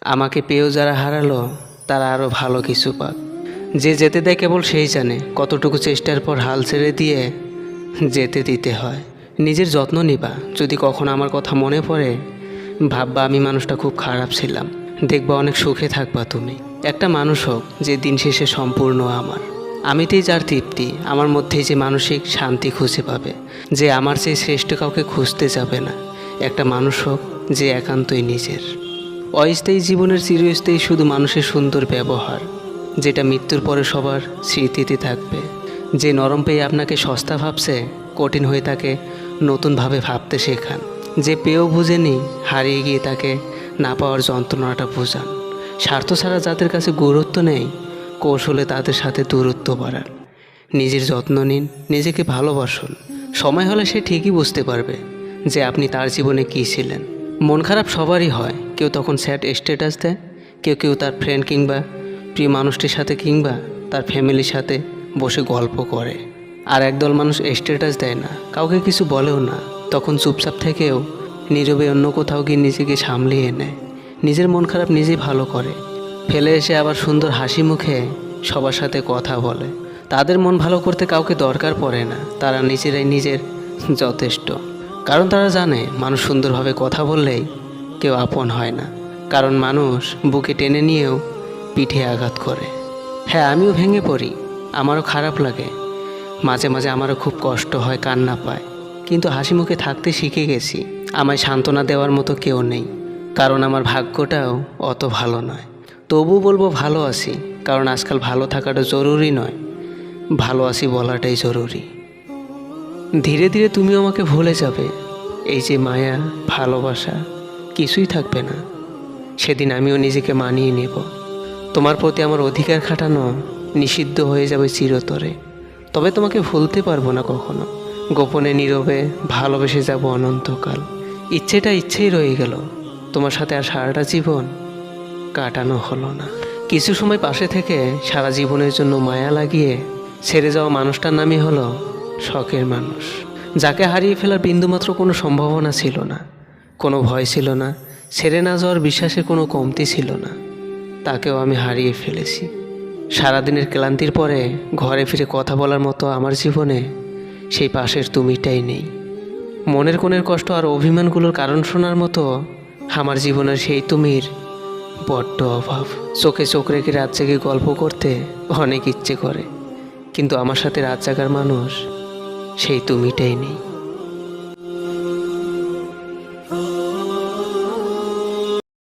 আমাকে পেয়েও যারা হারালো, তারা আরও ভালো কিছু পাক। যে যেতে দেয় কেবল সেই জানে কতটুকু চেষ্টার পর হাল ছেড়ে দিয়ে যেতে দিতে হয়। নিজের যত্ন নিবা। যদি কখনো আমার কথা মনে পড়ে, ভাববা আমি মানুষটা খুব খারাপ ছিলাম। দেখবা অনেক সুখে থাকবা তুমি। একটা মানুষ হোক, যে দিন শেষে সম্পূর্ণ আমার। আমিতেই যার তৃপ্তি, আমার মধ্যেই যে মানসিক শান্তি খুঁজে পাবে। যে আমার চেয়ে শ্রেষ্ঠ কাউকে খুঁজতে যাবে না। একটা মানুষ হোক, যে একান্তই নিজের। অস্থায়ী জীবনের চিরস্থায়ী শুধু মানুষের সুন্দর ব্যবহার, যেটা মৃত্যুর পরে সবার স্মৃতিতে থাকবে। যে নরম পেয়ে আপনাকে সস্তা ভাবছে, কঠিন হয়ে তাকে নতুনভাবে ভাবতে শেখান। যে পেয়েও বুঝেনি, হারিয়ে গিয়ে তাকে না পাওয়ার যন্ত্রণাটা বোঝান। স্বার্থ ছাড়া যাদের কাছে গুরুত্ব নেই, কৌশলে তাদের সাথে দূরত্ব বাড়ান। নিজের যত্ন নিন, নিজেকে ভালোবাসুন। সময় হলে সে ঠিকই বুঝতে পারবে যে আপনি তার জীবনে কী ছিলেন। মন খারাপ সবারই হয় কেউ তখন স্যাড স্ট্যাটাস দেয়, কেউ কেউ তার ফ্রেন্ড কিংবা প্রিয় মানুষটির সাথে কিংবা তার ফ্যামিলির সাথে বসে গল্প করে। আর একদল মানুষ স্ট্যাটাস দেয় না, কাউকে কিছু বলেও না। তখন চুপচাপ থেকেও নীরবে অন্য কোথাও গিয়ে নিজেকে সামলিয়ে নেয়। নিজের মন খারাপ নিজেই ভালো করে। ফেলে এসে আবার সুন্দর হাসি মুখে সবার সাথে কথা বলে। তাদের মন ভালো করতে কাউকে দরকার পড়ে না, তারা নিজেরাই নিজের যথেষ্ট। কারণ তারা জানে, মানুষ সুন্দরভাবে কথা বললেই কেউ আপন হয় না, কারণ মানুষ বুকে টেনে নিয়েও পিঠে আঘাত করে। হ্যাঁ আমিও ভেঙে পড়ি, আমারও খারাপ লাগে। মাঝে মাঝে আমারও খুব কষ্ট হয়, কান্না পায়। কিন্তু হাসি মুখে থাকতে শিখে গেছি, আমায় সান্ত্বনা দেওয়ার মতো কেউ নেই, কারণ আমার ভাগ্যটাও অত ভালো নয়। তবু বলব ভালো আছি, কারণ আজকাল ভালো থাকাটা জরুরি নয়, ভালো আছি বলাটাই জরুরি। ধীরে ধীরে তুমি আমাকে ভুলে যাবে, এই যে মায়া, ভালোবাসা কিছুই থাকবে না। সেদিন আমিও নিজেকে মানিয়ে নেব। তোমার প্রতি আমার অধিকার খাটানো নিষিদ্ধ হয়ে যাবে চিরতরে। তবে তোমাকে ভুলতে পারব না কখনো। গোপনে নীরবে ভালোবেসে যাব অনন্তকাল। ইচ্ছেটা ইচ্ছেই রয়ে গেল। তোমার সাথে আর সারাটা জীবন কাটানো হলো না। কিছু সময় পাশে থেকে সারা জীবনের জন্য মায়া লাগিয়ে ছেড়ে যাওয়া মানুষটার নামই হলো শখের মানুষ। যাকে হারিয়ে ফেলার বিন্দুমাত্র কোনো সম্ভাবনা ছিল না। কোনো ভয় ছিল না ছেড়ে না যাওয়ার বিশ্বাসের কোনো কমতি ছিল না। তাকেও আমি হারিয়ে ফেলেছি। সারাদিনের ক্লান্তির পরে ঘরে ফিরে কথা বলার মতো আমার জীবনে সেই পাশের তুমিটাই নেই। মনের কোণের কষ্ট আর অভিমানগুলোর কারণ শোনার মতো আমার জীবনের সেই তুমির বড্ড অভাব। চোখে চোখ রেখে রাত জেগে গল্প করতে অনেক ইচ্ছে করে, কিন্তু আমার সাথে রাত জাগার মানুষ সেই তুমিটাই নেই।